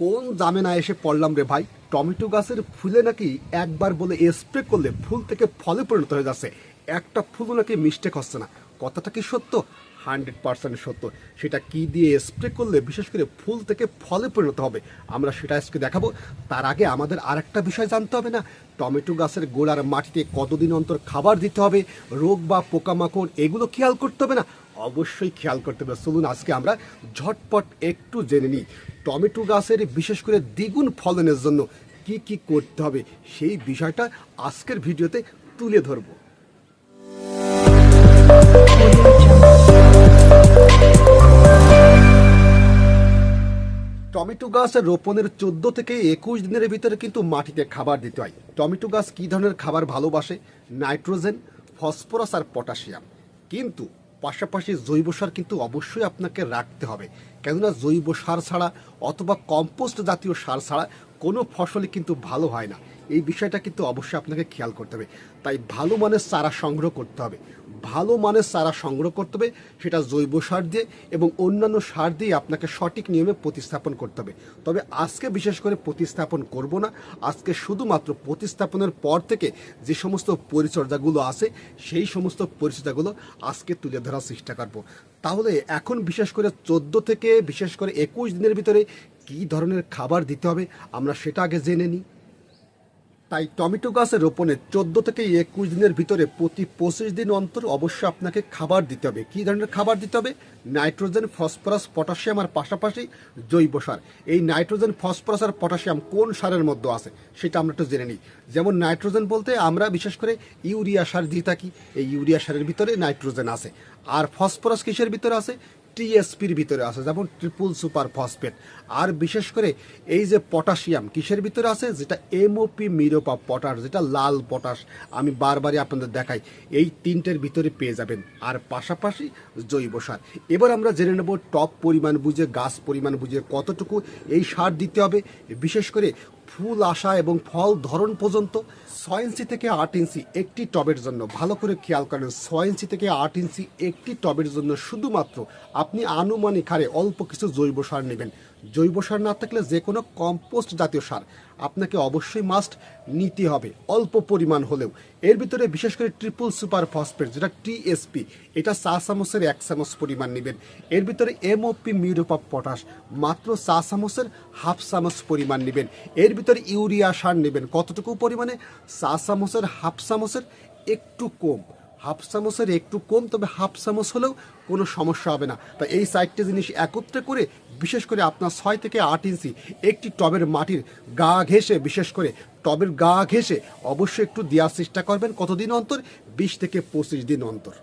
কোন জামে না এসে পড়লাম রে ভাই? টমেটো গাছের ফুলে নাকি একবার বলে স্প্রে করলে ফুল থেকে ফলে পরিণত হয়ে যাচ্ছে। একটা ফুলও নাকি মিস্টেক হচ্ছে না। কথাটা কি সত্য? হান্ড্রেড পার্সেন্ট সত্য। সেটা কি দিয়ে স্প্রে করলে বিশেষ করে ফুল থেকে ফলে পরিণত হবে? আমরা সেটা আজকে দেখাবো। তার আগে আমাদের আরেকটা বিষয় জানতে হবে না? টমেটো গাছের গোড়ার মাটিতে কতদিন অন্তর খাবার দিতে হবে? রোগ বা পোকামাকড়, এগুলো খেয়াল করতে হবে না? অবশ্যই খেয়াল করতে হবে। চলুন আজকে আমরা ঝটপট একটু জেনে নিই। টমেটো গাছের বিশেষ করে দ্বিগুণ ফলনের জন্য কি কি করতে হবে সেই বিষয়টা আজকের ভিডিওতে তুলে ধরবো। টমেটো গাছ রোপণের চোদ্দ থেকে একুশ দিনের ভিতরে কিন্তু মাটিতে খাবার দিতে হয়। টমেটো গাছ কী ধরনের খাবার ভালোবাসে? নাইট্রোজেন, ফসফরাস আর পটাশিয়াম। কিন্তু পাশাপাশি জৈব সার কিন্তু অবশ্যই আপনাকে রাখতে হবে। কেননা জৈব সার ছাড়া অথবা কম্পোস্ট জাতীয় সার ছাড়া কোনো ফসলই কিন্তু ভালো হয় না। এই বিষয়টা কিন্তু অবশ্যই আপনাকে খেয়াল করতে হবে। তাই ভালো মানের চারা সংগ্রহ করতে হবে। ভালো মানের চারা সংগ্রহ করতে হবে, সেটা জৈব সার দিয়ে এবং অন্যান্য সার দিয়ে আপনাকে সঠিক নিয়মে প্রতিস্থাপন করতে হবে। তবে আজকে বিশেষ করে প্রতিস্থাপন করব না। আজকে শুধুমাত্র প্রতিস্থাপনের পর থেকে যে সমস্ত পরিচর্যাগুলো আছে, সেই সমস্ত পরিচর্যাগুলো আজকে তুলে ধরার চেষ্টা করব। তাহলে এখন বিশেষ করে চোদ্দ থেকে বিশেষ করে একুশ দিনের ভিতরে কী ধরনের খাবার দিতে হবে, আমরা সেটা আগে জেনে নিই। তাই টমেটো গাছের রোপণে চোদ্দ থেকে একুশ দিনের ভিতরে প্রতি পঁচিশ দিন অন্তর অবশ্যই আপনাকে খাবার দিতে হবে। কী ধরনের খাবার দিতে হবে? নাইট্রোজেন, ফসফরাস, পটাশিয়াম আর পাশাপাশি জৈব সার। এই নাইট্রোজেন, ফসফরাস আর পটাশিয়াম কোন সারের মধ্যে আছে সেটা আমরা একটু জেনে নিই। যেমন নাইট্রোজেন বলতে আমরা বিশেষ করে ইউরিয়া সার দিয়ে থাকি। এই ইউরিয়া সারের ভিতরে নাইট্রোজেন আছে। আর ফসফরাস কিসের ভিতরে আছে? টিএসপির ভিতরে আছে, যেমন ট্রিপল সুপার ফসফেট। আর বিশেষ করে এই যে পটাশিয়াম, কিসের ভিতরে আছে? যেটা এমওপি মিরোপা পটাশ, যেটা লাল পটাশ। আমি বারবারই আপনাদের দেখাই, এই তিনটের ভিতরে পেয়ে যাবেন। আর পাশাপাশি জৈব সার। এবার আমরা জেনে নেব, টপ পরিমাণ বুঝে, গাছ পরিমাণ বুঝে কতটুকু এই সার দিতে হবে। বিশেষ করে ফুল আসা এবং ফল ধরন পর্যন্ত ছয় ইঞ্চি থেকে আট ইঞ্চি একটি টবের জন্য। ভালো করে খেয়াল করেন, ছয় ইঞ্চি থেকে আট ইঞ্চি একটি টবের জন্য শুধুমাত্র আপনি আনুমানিক হারে অল্প কিছু জৈব সার নেবেন। জৈব সার না থাকলে যে কোনো কম্পোস্ট জাতীয় সার আপনাকে অবশ্যই মাস্ট নিতে হবে। অল্প পরিমাণ হলেও এর ভিতরে বিশেষ করে ট্রিপল সুপার ফসফেট যেটা টিএসপি এটা চা চামচের এক চামচ পরিমাণ নেবেন। এর ভিতরে এমওপি মিউরোপ অফ পটাশ, মাত্র চা চামচের হাফ চামচ পরিমাণ নেবেন। এর ভিতরে ইউরিয়া সার নেবেন, কতটুকু পরিমাণে? চা চামচের হাফ চামচের একটু কম। হাফ চামচের একটু কম, তবে হাফ চামচ হলেও কোনো সমস্যা হবে না। তা এই চারটে জিনিস একত্রে করে, বিশেষ করে আপনার ছয় থেকে আট ইঞ্চি একটি টবের মাটির গা ঘেঁষে, বিশেষ করে টবের গা ঘেসে অবশ্যই একটু দেওয়ার চেষ্টা করবেন কতদিন অন্তর? বিশ থেকে পঁচিশ দিন অন্তর।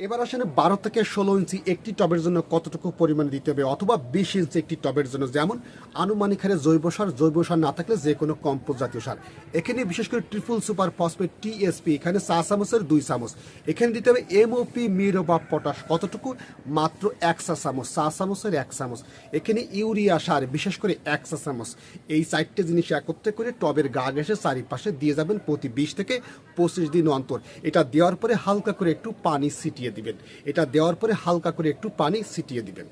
এবার আসলে বারো থেকে ষোলো ইঞ্চি একটি টবের জন্য কতটুকু পরিমাণে দিতে হবে অথবা বিশ ইঞ্চি একটি টবের জন্য? যেমন আনুমানিক হারে জৈব সার জৈব সার না থাকলে যে কোনো কম্পোস্ট জাতীয় সার। এখানে বিশেষ করে ট্রিপল সুপার ফসফেট টিএসপি এখানে চা চামচের দুই চামচ। এখানে দিতে হবে এমওপি মিরো বা পটাশ কতটুকু? মাত্র এক চা চামচ, চা চামচের এক চামচ। এখানে ইউরিয়া সার, বিশেষ করে এক চা চামচ। এই চারটে জিনিস একত্রে করে টবের গা ঘেসে চারিপাশে দিয়ে যাবেন প্রতি বিশ থেকে পঁচিশ দিন অন্তর। এটা দেওয়ার পরে হালকা করে একটু পানি ছিটিয়ে দিবেন। এটা দেওয়ার পরে হালকা করে একটু পানি ছিটিয়ে দিবেন।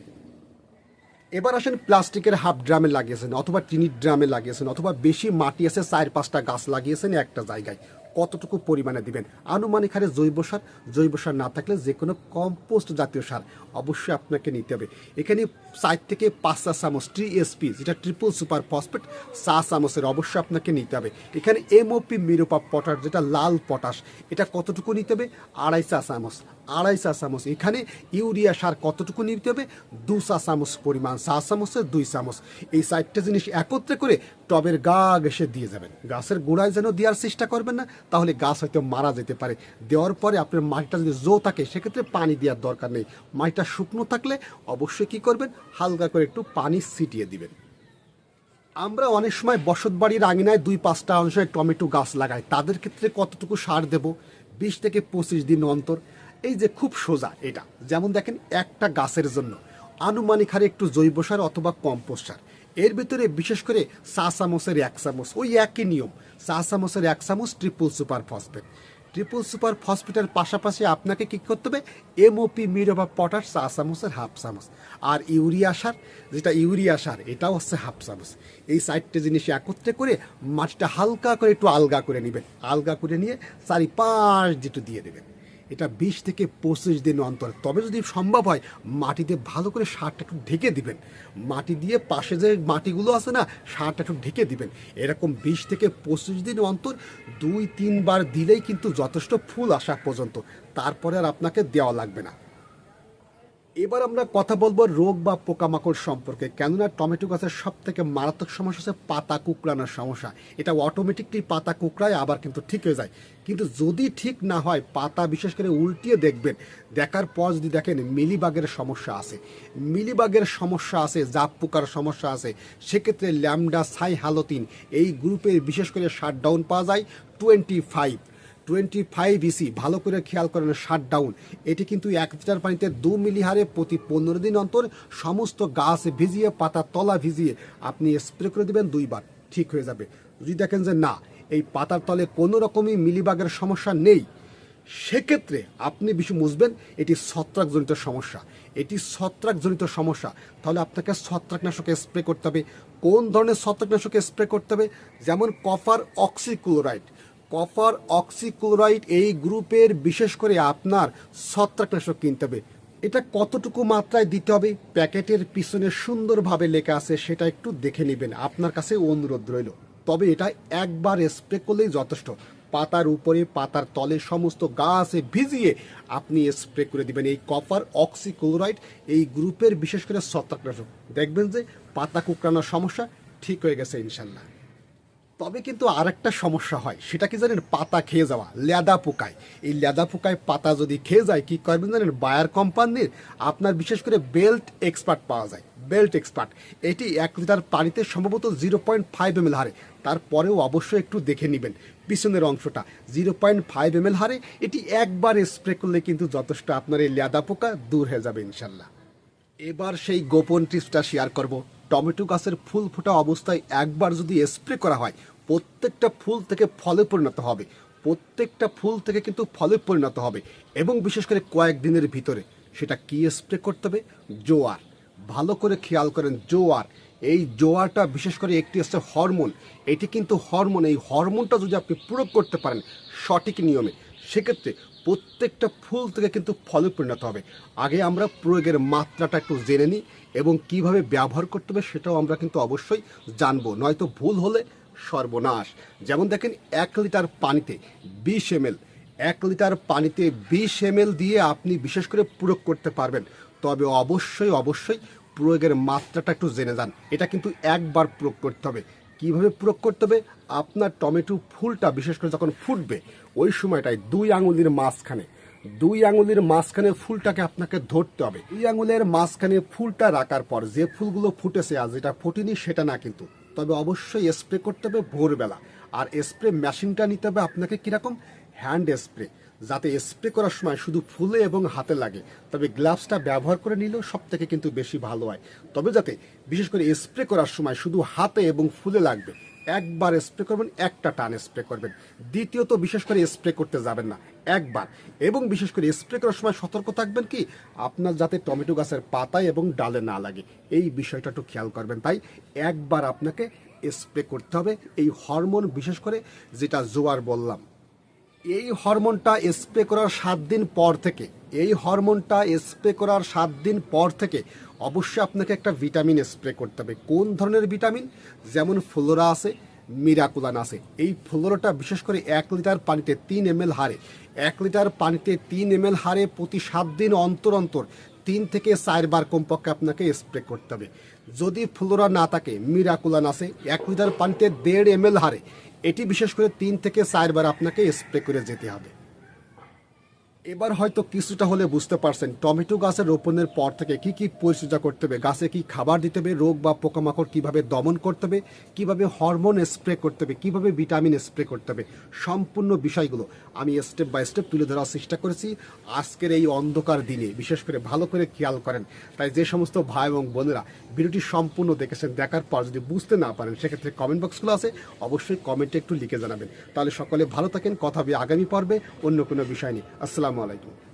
এবার আসেন প্লাস্টিকের হাফ ড্রামে লাগিয়েছেন অথবা টিনির ড্রামে লাগিয়েছেন অথবা বেশি মাটি আছে, চার পাঁচটা গাছ লাগিয়েছেন একটা জায়গায়। কতটুকু পরিমাণে দিবেন? আনুমানিক হারে জৈব সার জৈব সার না থাকলে যে কোনো কম্পোস্ট জাতীয় সার অবশ্যই আপনাকে নিতে হবে। এখানে চার থেকে পাঁচ চা চামচ টিএসপি যেটা ট্রিপল সুপার ফসফেট, চা চামচের অবশ্যই আপনাকে নিতে হবে। এখানে এমওপি মিরোপা পটাশ, যেটা লাল পটাশ, এটা কতটুকু নিতে হবে? আড়াই চা চামচ। আড়াই চা চামচ। এখানে ইউরিয়া সার কতটুকু নিতে হবে? দু চা চামচ পরিমাণ চা চামচের দুই চামচ। এই চারটে জিনিস একত্রে করে টবের গা ঘেসে দিয়ে যাবেন। গাছের গোড়ায় যেন দেওয়ার চেষ্টা করবেন না, তাহলে গাছ হয়তো মারা যেতে পারে। দেওয়ার পরে আপনার মাটিটা যদি জো থাকে, সেক্ষেত্রে পানি দেওয়ার দরকার নেই। মাটিটা শুকনো থাকলে অবশ্যই কি করবেন? হালকা করে একটু পানি ছিটিয়ে দিবেন। আমরা অনেক সময় বসত বাড়ির আঙিনায় দুই পাঁচটা অংশে টমেটো গাছ লাগাই। তাদের ক্ষেত্রে কতটুকু সার দেব? বিশ থেকে পঁচিশ দিন অন্তর। এই যে খুব সোজা এটা, যেমন দেখেন একটা গাছের জন্য। আনুমানিক হারে একটু জৈব সার অথবা কম্পোস্ট সার। এর ভিতরে বিশেষ করে চা চামচের এক চামচ ওই একই নিয়ম চা চামচের এক চামচ triple super phosphate triple super ফসফেটের পাশাপাশি আপনাকে কি করতে হবে? এমওপি মিরো বা পটাশ চা চামচের হাফ চামচ আর ইউরিয়া সার, যেটা ইউরিয়া সার, এটাও হচ্ছে হাফ চামচ এই সাইডটা জিনিস একত্রে করে মাটিটা হালকা করে একটু আলগা করে নেবেন। আলগা করে নিয়ে চারি পাঁচ দিটু দিয়ে দেবেন। এটা বিশ থেকে পঁচিশ দিন অন্তর। তবে যদি সম্ভব হয়, মাটিতে ভালো করে সারটা একটু ঢেকে দিবেন। মাটি দিয়ে পাশে যে মাটিগুলো আছে না, সারটা একটু ঢেকে দিবেন। এরকম বিশ থেকে পঁচিশ দিন অন্তর দুই, তিনবার দিলেই কিন্তু যথেষ্ট ফুল আসা পর্যন্ত। তারপরে আর আপনাকে দেওয়া লাগবে না। এবার আমরা কথা বলব রোগ বা পোকামাকড় সম্পর্কে। কেননা টমেটো গাছের সব থেকে মারাত্মক সমস্যা হচ্ছে পাতা কুকড়ানোর সমস্যা। এটা অটোমেটিকলি পাতা কুকড়ায়, আবার কিন্তু ঠিক হয়ে যায়। কিন্তু যদি ঠিক না হয়, পাতা বিশেষ করে উল্টিয়ে দেখবেন, দেখার পর যদি দেখেন মিলিবাগের সমস্যা আছে। মিলিবাগের সমস্যা আছে, জাপ পোকার সমস্যা আছে। সেক্ষেত্রে ল্যামডা সাই হালোতিন এই গ্রুপের বিশেষ করে শাটডাউন পাওয়া যায় twenty five twenty five EC ভালো করে খেয়াল করেন শাট ডাউন এটি কিন্তু এক লিটার পানিতে দু মিলিহারে প্রতি পনেরো দিন অন্তর সমস্ত গাছ ভিজিয়ে, পাতা তলা ভিজিয়ে আপনি স্প্রে করে দেবেন, দুইবার ঠিক হয়ে যাবে। যদি দেখেন যে না, এই পাতার তলে কোনো রকমই মিলিবাগের সমস্যা নেই, সেক্ষেত্রে আপনি বেশি বুঝবেন এটি ছত্রাকজনিত সমস্যা। এটি ছত্রাকজনিত সমস্যা। তাহলে আপনাকে ছত্রাকনাশক স্প্রে করতে হবে। কোন ধরনের ছত্রাকনাশক স্প্রে করতে হবে? যেমন কপার অক্সিক্লোরাইড কপার অক্সিক্লোরাইড এই গ্রুপের, বিশেষ করে আপনার ছত্রাকনাশক কিনতে হবে। এটা কতটুকু মাত্রায় দিতে হবে? প্যাকেটের পিছনে সুন্দরভাবে লেখা আছে, সেটা একটু দেখে নেবেন। আপনার কাছে অনুরোধ রইল। তবে এটা একবার স্প্রে করলেই যথেষ্ট। পাতার উপরে, পাতার তলে সমস্ত গাছে ভিজিয়ে আপনি স্প্রে করে দিবেন। এই কপার অক্সিক্লোরাইড এই গ্রুপের, বিশেষ করে ছত্রাকনাশক। দেখবেন যে পাতা কুকরানোর সমস্যা ঠিক হয়ে গেছে ইনশাল্লাহ তবে কিন্তু আরেকটা সমস্যা হয়, সেটা কি জানেন? পাতা খেয়ে যাওয়া, লেদা পোকায়। এই লেদা পোকায় পাতা যদি খেয়ে যায়, কি করবেন জানেন? বায়ার কোম্পানির আপনার বিশেষ করে বেল্ট এক্সপার্ট পাওয়া যায়, বেল্ট এক্সপার্ট। এটি এক লিটার পানিতে সম্ভবত জিরো পয়েন্ট ফাইভ এম হারে। তারপরেও অবশ্যই একটু দেখে নেবেন পিছনের অংশটা, জিরো পয়েন্ট ফাইভ এম হারে। এটি একবার স্প্রে করলে কিন্তু যথেষ্ট আপনার এই লেদা পোকা দূর হয়ে যাবে ইনশাল্লাহ। এবার সেই গোপন টিপসটা শেয়ার করব। টমেটো গাছের ফুল ফোটা অবস্থায় একবার যদি স্প্রে করা হয়, প্রত্যেকটা ফুল থেকে ফলে পরিণত হবে। প্রত্যেকটা ফুল থেকে কিন্তু ফলে পরিণত হবে এবং বিশেষ করে কয়েকদিনের ভিতরে। সেটা কি স্প্রে করতে হবে? জোয়ার। ভালো করে খেয়াল করেন, জোয়ার। এই জোয়ারটা বিশেষ করে একটি হচ্ছে হরমোন। এটি কিন্তু হরমোন, এই হরমোনটা যদি আপনি প্রয়োগ করতে পারেন সঠিক নিয়মে সেক্ষেত্রে প্রত্যেকটা ফুল থেকে কিন্তু ফলে পরিণত হবে। আগে আমরা প্রয়োগের মাত্রাটা একটু জেনে নিই এবং কীভাবে ব্যবহার করতে হবে সেটাও আমরা কিন্তু অবশ্যই জানব। নয়তো ভুল হলে সর্বনাশ। যেমন দেখেন, এক লিটার পানিতে বিশ এমএল, এক লিটার পানিতে বিশ এমএল দিয়ে আপনি বিশেষ করে প্রয়োগ করতে পারবেন। তবে অবশ্যই অবশ্যই প্রয়োগের মাত্রাটা একটু জেনে যান। এটা কিন্তু একবার প্রয়োগ করতে হবে। কীভাবে প্রয়োগ করতে হবে? আপনার টমেটো ফুলটা বিশেষ করে যখন ফুটবে, ওই সময়টায় দুই আঙুলির মাঝখানে, দুই আঙুলির মাঝখানে ফুলটাকে আপনাকে ধরতে হবে। দুই আঙুলের মাঝখানে ফুলটা রাখার পর যে ফুলগুলো ফুটেছে আর যেটা ফুটেনি সেটা না কিন্তু। তবে অবশ্যই স্প্রে করতে হবে ভোরবেলা। আর স্প্রে মেশিনটা নিতে হবে আপনাকে কীরকম? হ্যান্ড স্প্রে, যাতে স্প্রে করার সময় শুধু ফুলে এবং হাতে লাগে, তবে গ্লাভসটা ব্যবহার করে নিলেও সব থেকে কিন্তু বেশি ভালো হয়। তবে যাতে বিশেষ করে স্প্রে করার সময় শুধু হাতে এবং ফুলে লাগবে, একবার স্প্রে করবেন, একটা টান স্প্রে করবেন। দ্বিতীয়ত বিশেষ করে স্প্রে করতে যাবেন না, একবার। এবং বিশেষ করে স্প্রে করার সময় সতর্ক থাকবেন কি, আপনার যাতে টমেটো গাছের পাতায় এবং ডালে না লাগে। এই বিষয়টা একটু খেয়াল করবেন। তাই একবার আপনাকে স্প্রে করতে হবে। এই হরমোন বিশেষ করে যেটা জোয়ার বললাম এই হরমোনটা স্প্রে করার সাত দিন পর থেকে, এই হরমোনটা স্প্রে করার সাত দিন পর থেকে অবশ্যই আপনাকে একটা ভিটামিন স্প্রে করতে হবে। কোন ধরনের ভিটামিন? যেমন ফ্লোরা আছে, মিরাকুলান আছে। এই ফ্লোরাটা বিশেষ করে এক লিটার পানিতে তিন এম হারে, এক লিটার পানিতে তিন এম হারে প্রতি সাত দিন অন্তর অন্তর তিন থেকে চারবার কমপক্ষে আপনাকে স্প্রে করতে হবে। যদি ফ্লোরা না থাকে, মিরাকুলান আছে, এক লিটার পানিতে দেড় এম হারে এটি বিশেষ করে তিন থেকে চারবার আপনাকে স্প্রে করে যেতে হবে। এবার হয়তো কিছুটা হলে বুঝতে পারছেন, টমেটো গাছের রোপণের পর থেকে কি কি পরিচর্যা করতে হবে, গাছে কি খাবার দিতে হবে, রোগ বা পোকামাকড় কীভাবে দমন করতে হবে, কীভাবে হরমোন স্প্রে করতে হবে, কীভাবে ভিটামিন স্প্রে করতে হবে, সম্পূর্ণ বিষয়গুলো আমি স্টেপ বাই স্টেপ তুলে ধরার চেষ্টা করেছি আজকের এই অন্ধকার দিনে। বিশেষ করে ভালো করে খেয়াল করেন। তাই যে সমস্ত ভাই এবং বোনেরা ভিডিওটি সম্পূর্ণ দেখেছেন, দেখার পর যদি বুঝতে না পারেন, সেক্ষেত্রে কমেন্ট বক্সগুলো আছে, অবশ্যই কমেন্টে একটু লিখে জানাবেন। তাহলে সকলে ভালো থাকেন, কথা হবে আগামী পর্বে অন্য কোনো বিষয় নেই আসসালামু আলাইকুম।